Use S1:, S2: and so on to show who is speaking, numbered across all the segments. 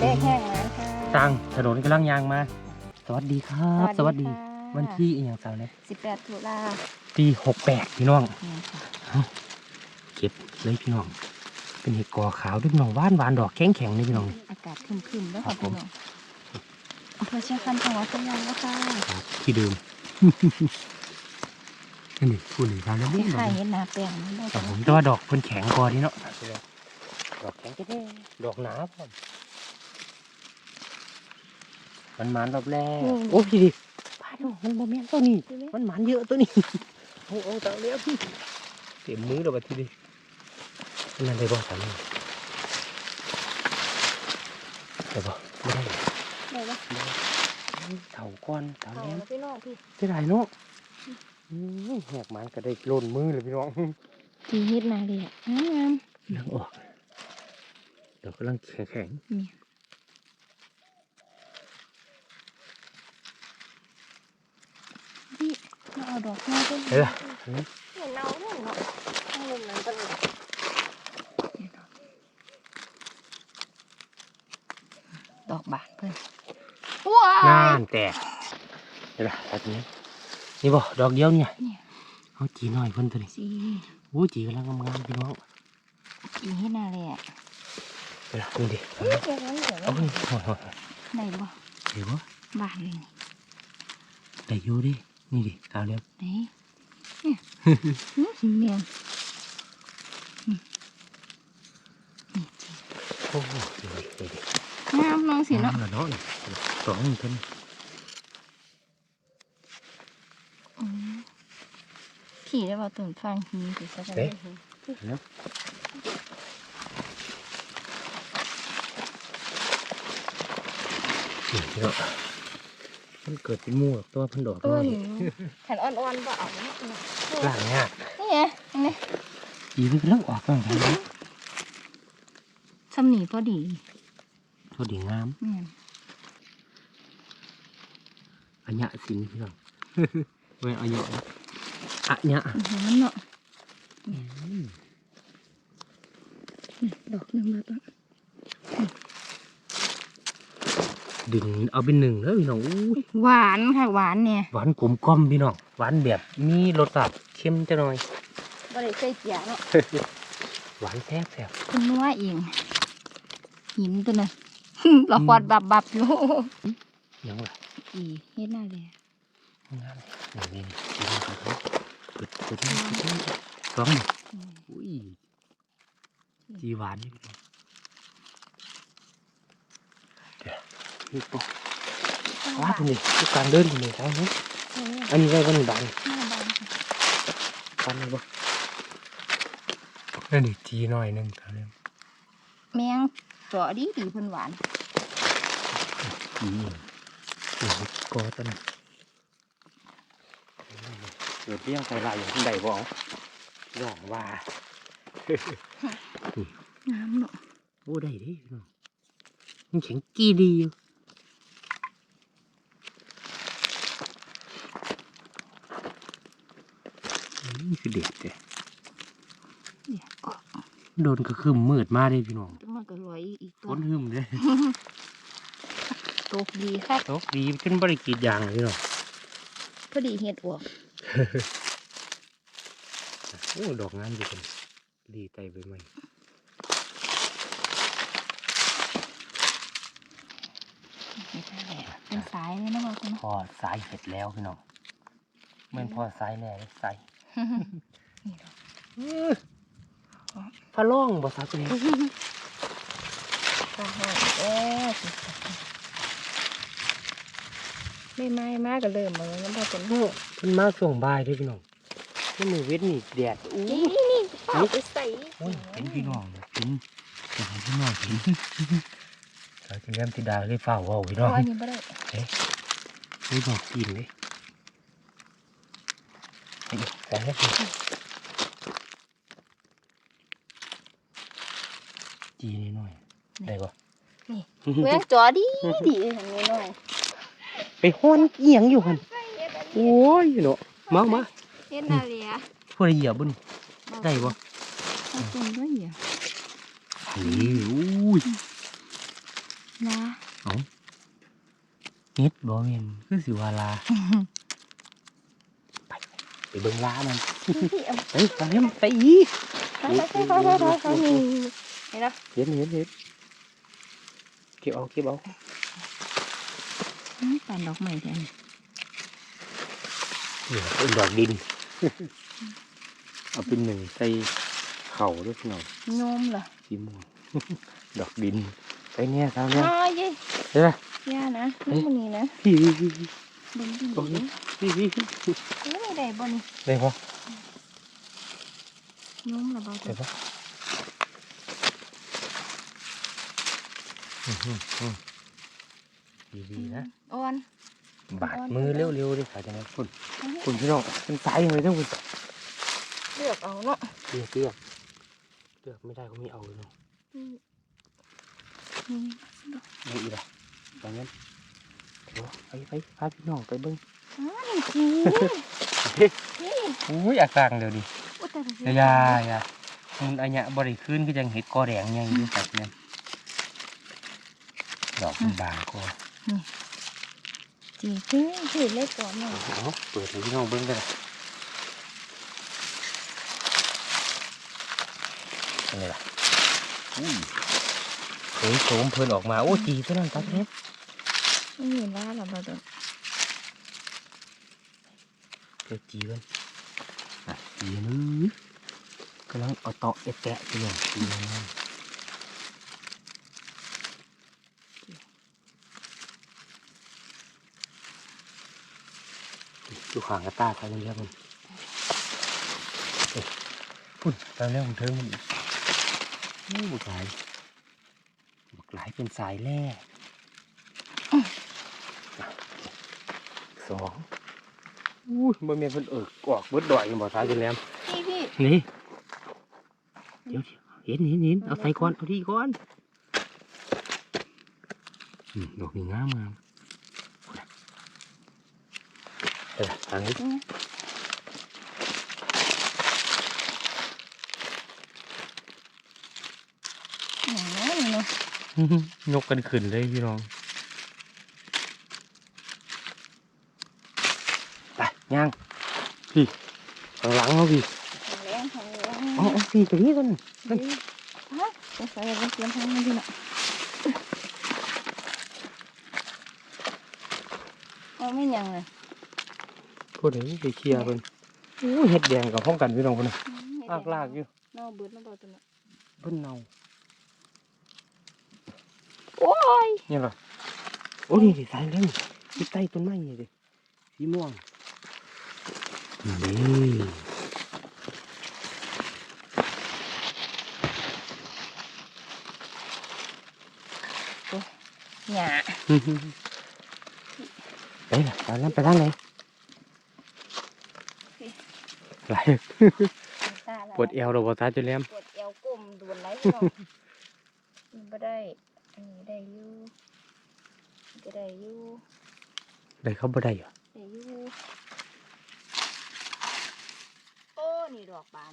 S1: เลขแห้งนะค่ะ
S2: สร้างถนนกำลังยางมา สวัสดีครับ สวัสดี
S1: ค่ะ
S2: วันที่อีกอย่างสาวเนี่ย
S1: 18ตุลา
S2: ปีหกแปดพี่น้อง
S1: เนี่ยค่ะ
S2: เก็บเลยพี่น้อง เป็นเห็ดกอขาวด้วยพี่น้องหวานหวานดอกแข็งแข็งๆนี่พี่น้อง
S1: อากาศครึมๆแล้ว
S2: ครั
S1: ค่ะ
S2: บผม
S1: พี่น้องอำเภอเชียงคำจังหวัดพะเยาแล้วค่ะ
S2: ครับที่เดิมนี่พูดถึงทางแล้ว
S1: ที่
S2: นี่
S1: ไข่เห็นหนาแปลงนี่เลย
S2: ครับผมแต่ว่าดอกเพิ่นแข็งกว่านี่เนาะดอกแข็งแท้ๆดอกหนาพร้อ มมันหมานรอบแรกโอ้พี่ดิพาดูมันโมเมนต์ตัวนี้ มันหมานเยอะตัวนี้ โอ้โหตายแล้วพี่เต็มมือแล้วบัดทีนี้นั่นได้บ่สามีได้บ่ไม่ได้
S1: ได้ปะ
S2: เถาก้อนเถา
S1: เอา
S2: แหลม
S1: แล้วพี่น้องพี่
S2: จะได้เนาะอืมแหกหมันก็ได้โลนมือเลยพี่น้อง
S1: ที่เฮ็ดนาเลยอะงาม
S2: ยังออกเดี๋ยวกำลังแข็งแข็ง
S1: ๆเนี่ยพี่ มาเอาดอกไม้ด้วย
S2: เฮ้ยล่ะ
S1: เห็นเนาด้วยเนาะข้างลมนั้นตลอดดอกบานเพิ่ นว้า
S2: น่าย นแตกเดี๋ยวล่ะแบบนี้นี่บ่ดอกเดียวเนี่ย
S1: เนี่ย
S2: เอาจีหน่อยเพิ่นตัวนี้
S1: สี
S2: โอ้จีกำลังงามๆพี่น้อง
S1: อีเฮ็ดนาเลยอ่ะ
S2: เดี๋ยวล่ะนี่ดิ
S1: เฮ้ยเดี๋ยวนั้นเดี๋ยว
S2: เอา
S1: นั้น
S2: เฮ้ยโอ้ยโอ้ย
S1: ไหนบ่
S2: เดี๋ยวบ่
S1: บานเลยนี่
S2: ได้อยู่ดินี่ดิกาวเล็บ
S1: ไหนเนี่ยอื้อสีเมียนนี่นี่จี
S2: โอ้โหนี่ดินี่ดิ
S1: งามน้องสิเนาะ
S2: งามแล้วเนาะนี่สองนี่เพิ่น
S1: อืมขี่ได้บ่ตื่นฟังหีสิซะกันเลย
S2: เนาะนี่พี่น้อง มันเกิดเป็นหมู่หรอกตัวเพิ่นดอก
S1: ตัว
S2: น้อย
S1: นี้แผ่นอ่อนๆบ่เอาเนาะ
S2: ล่างยาก
S1: นี่ไงนี่
S2: จีมันกำลังออกกลางทางนี้
S1: สำนีพอดี
S2: ตัวดีงาม
S1: เนี่ย
S2: อัญญะสินพี่น้องเว้ยอัญญะนะอัญญะ
S1: อื้อหือเนาะดอกหนึงมาต้น
S2: ดึงเอาเป็นหนึ่งแล้วพี่น้องอู้ย
S1: หวานค่ะหวานเนี่ย
S2: หวานกลมกล่อมพี่น้องหวานแบบมีรสชาติเค็มจะหน่อย
S1: บ่ได้ใส่เกียเนาะ
S2: หวานแซ่บแซ่บ
S1: คุณนัวเองหินตัวนั้นเราควัดบับบับๆอยู่
S2: ยังล่ะ
S1: อีเฮ็ดหน้าเลย
S2: งามเลยนี่นี่นี่นี่ครับเปิดเปิดนี่เปิดนี่สองนี่
S1: อืม
S2: อุ้ยจีหวานนี่พี่น้องเดี๋ยว นี่ปุ๊บว้าตรงนี้ที่กลางเดินตรงนี้ใช่ไหมอันนี้ได้วันนี้บาน
S1: หน้าบานค่ะ
S2: บานเลยบ่นั่นดิจีหน่อยหนึงครับเนี่ย
S1: แมงเจาะดีดีเพิ่นหวาน
S2: จีโอ้โหกอต้นเกิดเลี้ยงใส่ลายอย่างที่ใดบ่เอาย่องว่า
S1: งามเนาะ
S2: โอ้ได้ดิพี่น้องมันแข็งกี้ดีอยู่ คือเด็ดเลย
S1: เดี๋ยวก็
S2: โดนก็คือมืดมากเลยพี่น้อง
S1: มันก็รวยอีกตั
S2: ฝ
S1: วน
S2: หึมเลย
S1: ตกดีค่ะ
S2: ตกดีขึ้นบริกรีดยางเลยพี่น้อง
S1: พอดีเฮ็ดออก
S2: โอ้ดอกงามอยู่กันดีใจไปไหม
S1: เฮ็ดได้แหละเป็นสายเลยนะว่าคุณ
S2: พอสายเสร็จแล้วพี่น้องเหมือนพอสายแน่เลยสาย
S1: นี่ดอก
S2: พะล่องบ่สาวตัวนี้
S1: ข้าวหอมเอ๊ะไม่ไม้มากก็เริ่มมาแล้วนะพ่อเป็น
S2: โอ้เพิ่นมาส่งบายเด้วยพี่น้องนี่มือเวทนี่แดดอู้
S1: นี่นี่นี่เปล่าไปใส่
S2: โอ้ยเห็นพี่น้องเห็นเห็นพี่น้องเห็นสาวจะเลี้ยงติดาเลยเฝ้าเว่าพี่น้อง
S1: อ๋ออันนี้บ่ได้
S2: นี่บอกกินเลยนี่ ใส่แล้จีนิดหน่อย ได้ปะนี่
S1: แม่งจอดีดีทางนี้หน่อย
S2: ไปห้อนเอียงอยู่หันโอ้ยเนาะมามา
S1: เฮ็ดนาเลีย
S2: พวกเหยียบบุญได้ปะ
S1: เอาตุ่มด้วยเหรอ
S2: นี่อุ้ย
S1: นะ
S2: เอาเฮ็ดบ่แม่นคือสิวาลา เบิ่งลามัน
S1: พี่เอา
S2: เฮ้ยตอนนี้มันไปอีก
S1: ไปไปไปไปไปไปนี่เห็นนะ
S2: เห็นเห็นเห็นเก็บเอาเก็บเอา
S1: ป่านดอกไม้แทน
S2: เนี่ยเป็นดอกดิน เอาเป็นหนึ่งใส่เข่าด้วยพี่น้อง
S1: โยมเหรอ
S2: สีม่วงดอกดินไปเนี่ยทางเนี้ย
S1: อ้ายเย้
S2: เห็นไหม
S1: ย่านะ
S2: เอ๊ะ
S1: นี่มันนี่นะ
S2: พี่พี่พี่
S1: เบิ่งดี
S2: ตรงนี้พี่พี่พี่
S1: เอ้ยได้บ่นี่
S2: ได้ปะ
S1: โยมเหรอบ่
S2: ได้ปะอื้อหือหือดีๆนะ
S1: อ่อน
S2: บาดมือเร็วๆดิค่ะจังไงคุณคุณพี่น้องเป็นสายยังไงทั้งคุณ
S1: เลือกเอาเนาะ
S2: เลือกเลือกเลือกไม่ได้ก็ไม่เอาเลยเนาะ
S1: อืมอืม
S2: ไม่อีกละตอนนั้นเดี๋ยว ไปไปพาพี่น้องไปเบิ้ง
S1: อ้าวนี่จีนี่
S2: อุ้ยอากาศเดี๋ยวดิ
S1: อุยตาย
S2: อย่าอย่าอย่ามันอันเนี้ยบริขึ้นก็ยังเห็ดกอแดงยังอยู่แบบนี้ดอกมันบางก็
S1: จีจีจีเล็กกว่าแม่
S2: เอาเปิดให้พี่น้องเบิ้งกันอันนี้ล่ะอุ้ยเฮ้ยโสมเพิ่นออกมา โอ้จีเท่านั้นตัดเล็บ
S1: ไม่เห็นว่าหรอบ่ตัว
S2: เดี๋ยวจีมันอะจีนึงกำลังเอาเตาะเอแตะพี่น้องจีมันอยู่ข้างกระตาใครเรียกมันพุ่นตอนแรกผมเทิงมันอีกโอ้บุกหลายบุกหลายเป็นสายแร่ สองอุ้ยบ่แม่นเพิ่นเอิกออกเบิดดอยอยู่บ่ท้ายจนแหลม
S1: พี่พี่
S2: นี่เดี๋ยวเห็นเห็นเห็นเอาใส่ก่อนเอาที่ก่อนอืมดอกนี้งามงามเออทางนี้
S1: อ๋อนี่เนาะ
S2: ยกกันขึ้นเลยพี่น้องไป ย่างพี่ข้างหลังเขาพี่
S1: ทางแรงทางแรง
S2: เอ๋อาพี่ตรงนี้ก่อน
S1: ดีฮะจะใส่อะไรเตรียมทางนี้ดีเนาะเอาไม่ยังเลย
S2: พูดถึงไปเคลียร์เพิ่นอู้เห็ดแดงกับพ้องกันพี่น้องคนน่ะลากลากอยู่
S1: นอกเบิดนอกเบิดตัวเนาะ
S2: เพิ่นเน่า
S1: โอ้ย
S2: เนี่ยเหรอโอ้นี่ดิสายเล่นที่ใต้ต้นไม้นี่ดิสีม่วง นี่
S1: หยา
S2: ไปล่ะไปนั่นไปทางไหนไหลปวดเอวเราบ่ตาจะแหลม
S1: ปวดเอวก้มดวนไหลพี่น้องมันบ่ได้อันนี้ได้อยู่ก็ได้อยู่
S2: ได้เข้าบ่ได้เหรอ
S1: ได้อยู่โอ้ นี่ดอกบาน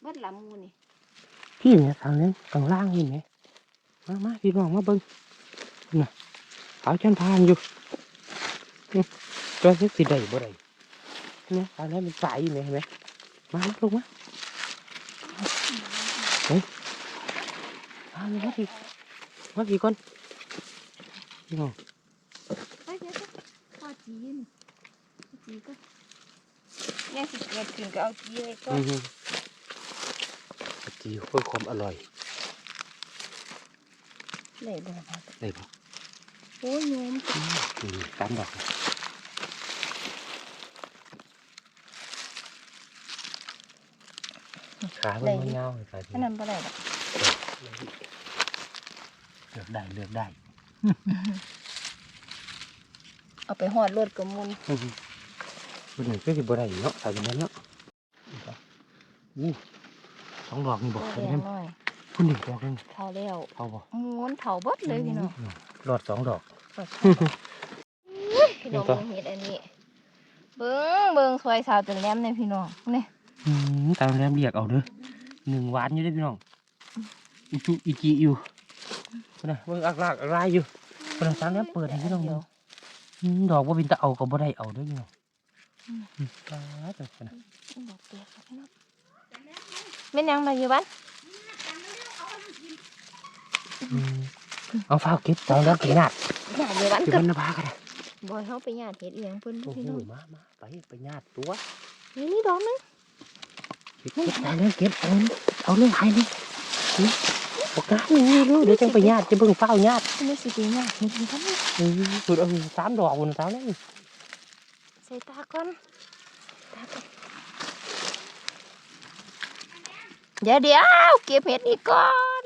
S1: เบิดลำงูนี่
S2: พี่แม่ทางนี้ข้างล่างนี่แม่มามาพี่น้องมาเบิ่งน่ะขาวจันพานอยู่อื้อตัวนี้สิได้บ่ได้เนี่ยทางนี้มันสายอยู่แม่เห็นไหมมามาลงมามานี่มาพี่มาพี่ก่อนพี่น้อง
S1: ไปเดี๋ยวๆพ่อจีนี่จีก็ เนี่ยสิเกิดขึ้นก็เอาจีไว้ก่อ
S2: อื
S1: น
S2: อฮึจีเพื่อความอร่อย
S1: เลยบ่บ่
S2: ได้ปะ
S1: โอ้ยโยม
S2: อืมสามดอกนะขาเป็นมันยาวเลยขา
S1: อันนั้นบ่ได้ดอก
S2: เลือกได้เลือกได้
S1: เอาไปหอดรถกับมุน
S2: อือฮึเป็นหนึ่งก็สิบ่ได้เนาะใส่บนนั้นเนาะอู้สองดอกนี่บอกเป็
S1: ง
S2: น
S1: น้อย
S2: พุ่นหนึ่งดอกหนึง
S1: เท่าแล้ว
S2: เอาบ่
S1: ม้วนเท่าเบิดเลยพี่น้อง
S2: มรอดสองดอก
S1: พี่น้องเห็ดอันนี้ เบิ่งเบิ่งสวยสาวจนแหลมเนี่ยพี่น้องเนี่
S2: อืมตามแรมเรียกเอาเด้อหนึ่งหวานอยู่เด้พี่น้องอีจุอีจีอยู่พุ่นน่ะเบิ่งอักลากอักลายอยู่พุ่นน่ะทางนี้เปิดให้พี่น้องดูดอกว่าบินตะเอาก็บ่ได้เอาด้วยพี่น้อง อืมตายแต่พุ่นน่ะ
S1: ดอกเปียกครับพี่น้องแม่นยังมาอยู่บ้าน
S2: อืมเอาฟ้าวเก็บตอนแล้วกินนาด
S1: หยาดอยู่บ้าน
S2: เก็บ
S1: กั
S2: มันนนะพากันนะ
S1: บอยเขาไปหยาดเห็ดเอียงเพิ่น
S2: โอ้โห
S1: พี่น้อง
S2: มามาไปไปญาติตัว
S1: นี่นี่ดอกนึง
S2: เก็บเก็บได้เลยเก็บเอาเลยเอาเลยหายเลยนี่ปากกานี่นี่รู้เดี๋ยวจังไปญาติจะเบิ่งเฝ้าญาติ
S1: นี่สิไปหยาดเห็ดอีกครับนี่
S2: เออสุดเอาสามดอกบนสามนั่น
S1: ใส่ตาก่อนตาก่อนเดี๋ยวเดี๋ยวเก็บเห็ดอีกก่อน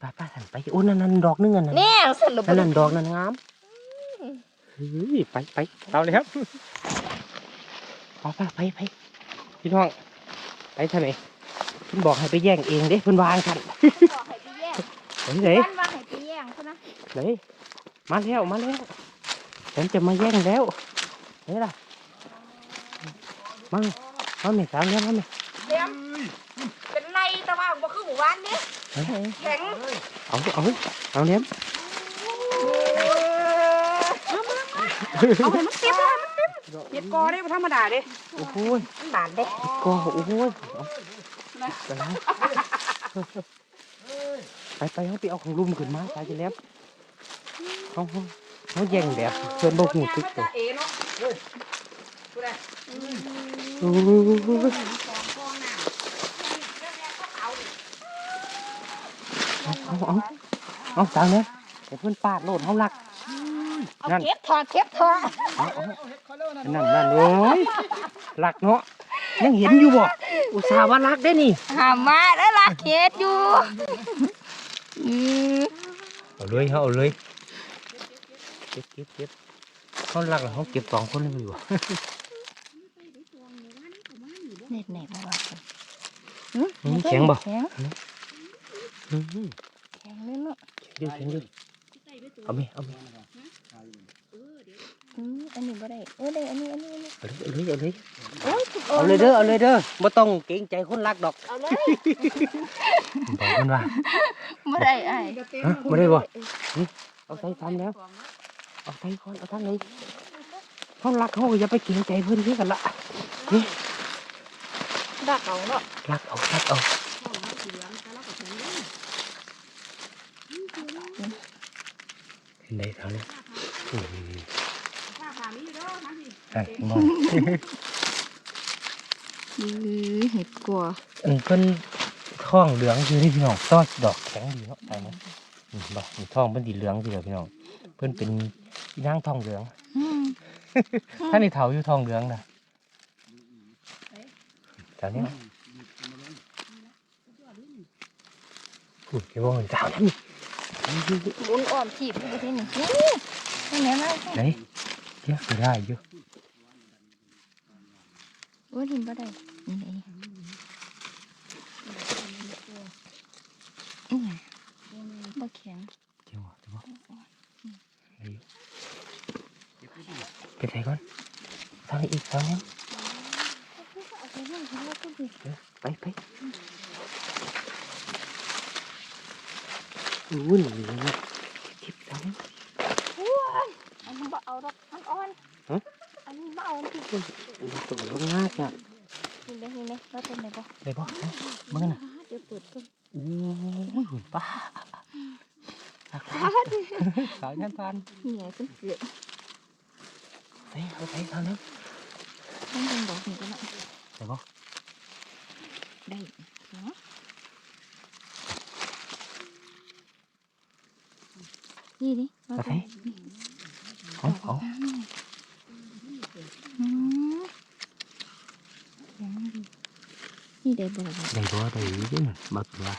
S2: ป้าป้าสั่นไปโอ้นั่นนั่นดอกนึงอันนั้น
S1: แน่สรุป
S2: นั่นนั่นดอกนั่นงามเฮ้ยไปไปเอาเลยครับป้าป้าไปไปพี่น้องไปทางไหนเพิ่นบอกให้ไปแย่งเองเด้เพิ่นวางกัน
S1: บอกให้ไปแย่ง
S2: ไหนไหน
S1: บ้านว่าให้ไปแย่งเขานะ
S2: ไหนมาแล้วมาแล้ว ฉันจะมาแย่งแล้วไหนล่ะมามาเมสาวเนี่ยมาเม
S1: เดี๋ยวเป็นไรแต่ว่าบ่คือหมู่บ้านนี่แข็ง
S2: เอาเอาเอาเนี้ย
S1: เอาให้มันเต็มเลยมันเต็ม
S3: เห็ดกอได้บ่ธรรมดาเด้
S2: โอ้โห
S1: มันบาดเด้
S2: ก็โอ้โหเอาไปแล้วไปไปเขาไปเอาของลุมขึ้นมาไปจะแล้วเขา เขาแย่งแบบเพื่อนบอกหูซึกเลย
S3: เอ๋เนาะ
S2: โอ้ยเอาเอาเอาเอาสาวเนี่ยแต่เพื่อนปาดโลดเขาหลักนั่น
S1: เก็บถอดเก็บถอด
S2: นั่นนั่นโอ้ยหลักเนาะยังเห็นอยู่บ่อุตส่าห์ว่ารักได้นี่
S1: หามาแล้วล่ะเก็บอยู่
S2: เอาเลยเขาเอาเลย ก็บเก็บเก็บเขารักแล้วเขาเก็บสองคนเลยอยู่
S1: เน็ตไหนมาว่ากัน
S2: อืมแข็งบ่
S1: แข็ง
S2: อืม
S1: แข็งเลยเนาะ
S2: เดี๋ยวเดี๋ยวเดี๋ยวเอาไหมเอาไหม
S1: อืมอันนี้บ่ได้เออได้อันนี้อันนี้อันนี้
S2: เอาเลยเอาเลย
S1: โอ้ย
S2: เอาเลยเอาเลยเด้อเอาเลยเด้อบ่ต้องเกรงใจคนรักดอก
S1: เอาเลย
S2: บอกมันว่า
S1: บ่ได้อ้าย
S2: ฮะบ่ได้บ่เอาใส่ทำแล้ว เอาใส่ก่อนเอาทางไหนเขารักเขาก็อย่าไปเกรงใจเพื่อนที่กันละ
S1: ดักเอาเนาะ
S2: รักเอารักเอาเห็นไหมทางนี้อืมนั่นมอง
S1: อือเห็ดกลัว
S2: อันเพิ่นท้องเหลืองคือที่พี่น้องต้อดอกแข็งดีเนาะไปนะนี่บอกนี่ท้องเพิ่นสีเหลืองสิเด้อพี่น้อง เพิ่นเป็นอี นางท้องเหลือง
S1: อืม
S2: ถ้าในเถาอยู่ท้องเหลืองนะแถวนี้พูดแค่ว่ามันเจ้านั่น
S1: บุญอ้อมถีบอยู่ที่นี่นี่นี่แม่มา
S2: ไหนเดี๋ยวไปได้อยู่
S1: โอ้ยหินบ่ได้นี่ไงอือบ่แข็ง
S2: เจ้าเจ้าไหนอยู่ ไปใส่ก่อนทางนี้อีกทางนี้ไปไปอู้หนีนะเก็บทางนี้
S1: อันนี้บ่เอาดอกมันอ่อน
S2: ฮะ
S1: อัน นี้บ่เอาที่
S2: อู้ตัวลงง่ายจ้ะ
S1: นี่เลยนี่เลยเราเป็นไหนบ่
S2: ได้ปะเมื่อน่ะ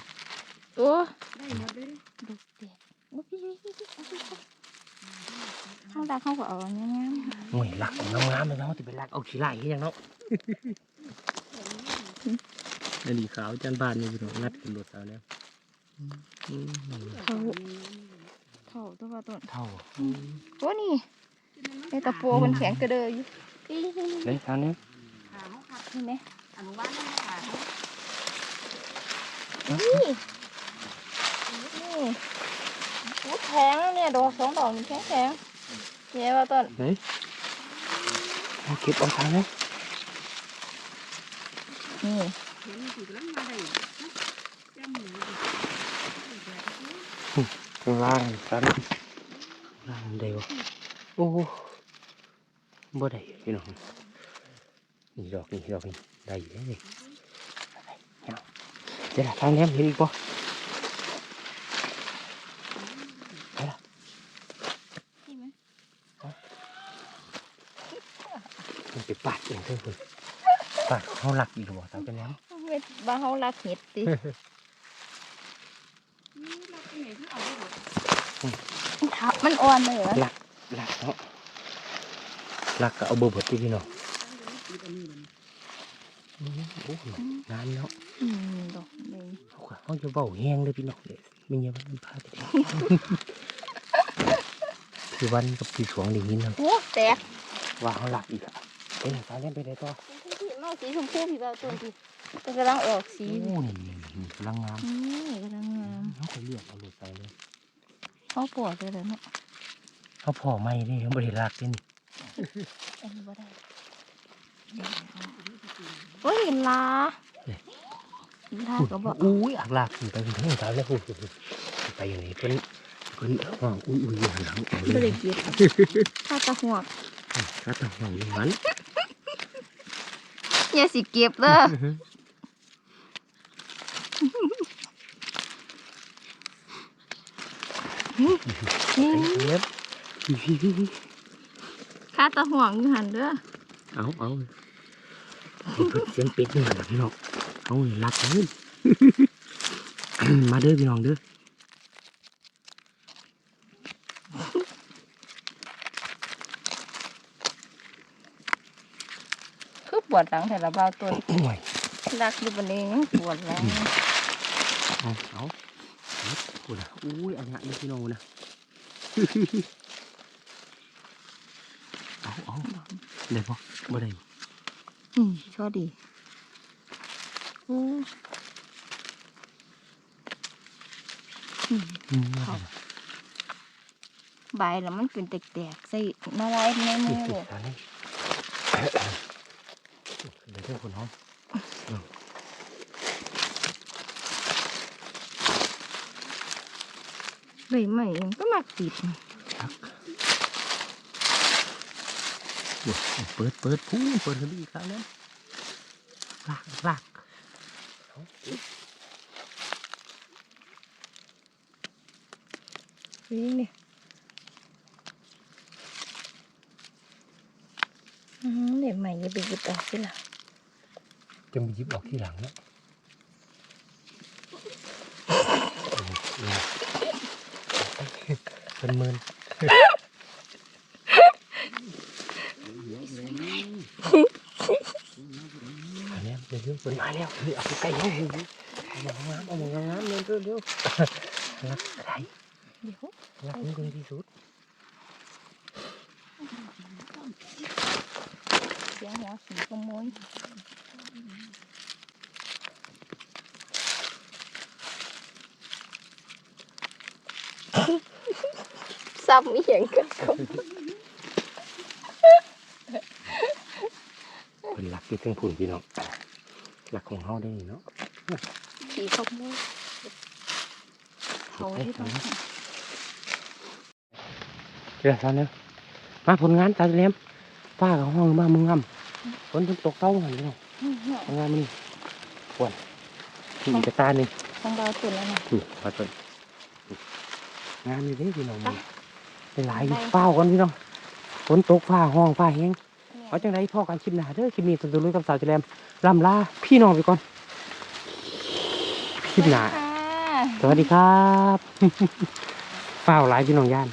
S1: เดี๋ยวเปิดก่อน
S2: อู้ยหุ่นป้าสาวยันพัน
S1: เหนื่อยขึ้นเสือ
S2: ไปเอาไปทางนี้
S1: ต้องเป็นดอกนี่ก็ได้
S2: ได้ปะ
S1: ได้เนาะนี่ดิเรา
S2: เอาไป
S1: ทำ
S2: เอาเอา
S1: อืมยังดีนี่ได้บ่ล่ะ
S2: ได้ปะได้ยิ่งบักว่า
S1: โอ้
S3: ได้หมดเลย
S1: ดอกแตกโอ้พี่พี่พี่เอาไปก่อนข้างตาเขาก็เอาอันนี้งาม
S2: หน่วยหลักงามงามเลยเนาะที่เป็นหลักเอาขี้ไล่ให้ยังเนาะนาฬิขาวจันบานนี่พี่น้องนัดกันรถเอาแล้วอืม
S1: เขาเท่าตัวต้น
S2: เท่า
S1: โอ้นี่ไอ้ตะปูมันแข็งกระเดยอยู่นี่นี่นี่
S2: ได้ทางนี้
S3: ขาเขาขาด
S1: เห็นไหม
S3: อนุบาลนั่นขา
S1: นี่ดอกสองดอกนี่แข็งแข็งเนี่ยว่าต้น
S2: ไหน เอาเก็บเอาทางเลย
S1: นี่
S3: เห็นสิกำลังมาได้จำหนูดิ
S2: ข้างล่างกันล่างเดียวโอ้บ่ได้พี่น้องนี่ดอกนี่ดอกนี่ได้อยู่เลยเอาเดี๋ยวล่ะทางนี้เห็นอีกปะ
S1: นี่ไหม
S2: มันไปปาดเองเท่าคุณปาดเขาหลักอีกบ่ตามไปแล้ว
S1: เม็ดบ้าเขารักเห็ดติ
S3: นี่เราไปไหนที่เอาได้หมด
S1: ทับมันอ่อนเลยเหรอ
S2: หลักหลักเนาะหลักก็เอาเบอร์เบิดที่พี่น้อง
S3: อีกอันนี้มัน
S2: อืมโอ้ยงานเนาะ
S1: อืมดอกเลย
S2: เขาก็เขาจะเบาแห้งเลยพี่น้องเลยมีเงี้ยมันพาไปได้พี่วันกับพี่สวงไดียินนะ
S1: โอ้แตก
S2: ว่าเขาหลักอีกอะ ไปไหนสายเล่นไปไหนต่อ
S1: พี่เมาสีชมพูพี่เบาต้นพี่มันกำลังออกสี
S2: โอ้นี่นี่นี่กำลังงาม
S1: อืมกำลังงาม
S2: เขาก็เลือกเอาหลุดไปเลย
S1: เขาปวดเลยเหรอเนาะ
S2: เขาพอไม่ได้เขาบริรักเด้นี่
S1: อันนี้บ่ได้โอ้ยลาลาก็บอก
S2: อุ้ยอักหลักขึ้นไปถึงทั้งสายแล้วพูดไปอย่างนี้เพิ่นเพิ่นอ้าวอุ้ยอุ้ยอยู่หลังเอา
S1: ไม่
S2: เล
S1: ได้
S2: ย
S1: เก็บถ้าตะหัวก
S2: ก็ต้องห่วงอย่างนั้น
S1: อย่าสิเก็บเด้อ
S2: เงียบ
S1: ข้าตะห่วงอยู่หันเด้อ
S2: เอาเอาเสียงเป็ดนี่แหละพี่น้องเอารักเลยมาเด้อพี่น้องเด้อ
S1: ปวดหลังแต่ละเบาตัว
S2: โอ้ย
S1: รักอยู่บนนี้ยังปวดหลัง
S2: เอาเอาโอ้ยอุ้ยอันนี้นี่พี่น้องนะเอาเอาได้ปะบ่ได้บ่
S1: อืมชอบดีโอ้อืม
S2: อืม
S1: ครับใบแล้วมันเป็นแตกๆใส่มาลายในมือเลย
S2: อันนี้เดี๋ยวเจ้าคนห้อง
S1: ใบใหม่มันก็มักติด
S2: เปิดเปิดพูเปิดกันอีกครั้งนั้นลากลากนี่เนี่
S1: อืมเดี๋ยวใหม่ย่าไปหยิบออกสิล่ะ
S2: จะมาหยิบออกที่หลังนะเป็นหมื่นอันนี้เดี๋ยวเปิดมาแล้วเฮ้ยเอาไปใกล้ห้องเลยเอามางามเอามางามเร็วเร็วเร็วรักอะไร
S1: เดี๋ยว
S2: รักนี่เป็นที่สุด
S1: เสียงหัวสีขโมย ซ้ำอีหยังกันก็
S2: เป็นรักที่ทั้งผุนพี่น้องรักของเฮาได้นี่เนาะ
S1: สีขโมยเขาที่ต้อง
S2: เดี๋ยวตอนนี้มาผลงานตาเลี้ยมป้ากับห้องมามึงงำฝนเพิ่งตกเต้าหันพี่น้องทำงานมันปวดนี่อีกกระตาหนึ่ง
S1: ต้องเบาตุ่นแล้วนะ
S2: นี่ปลาต้นงานนี่เด้พี่น้อง
S1: ไป
S2: เป็น หลาย
S1: ไป
S2: เฝ้ากันพี่น้องฝนตกฟ้าห้องฟ้าแห้งเอาจังไรพ่อกันคลิปหน้าเด้อคลิปนี้ตัวลุยกับสาวเจริญลำลาพี่น้องไปก่อนคลิปหน้า
S1: ค่ะ
S2: สวัสดีครับเฝ้าหลายพี่น้องย่าน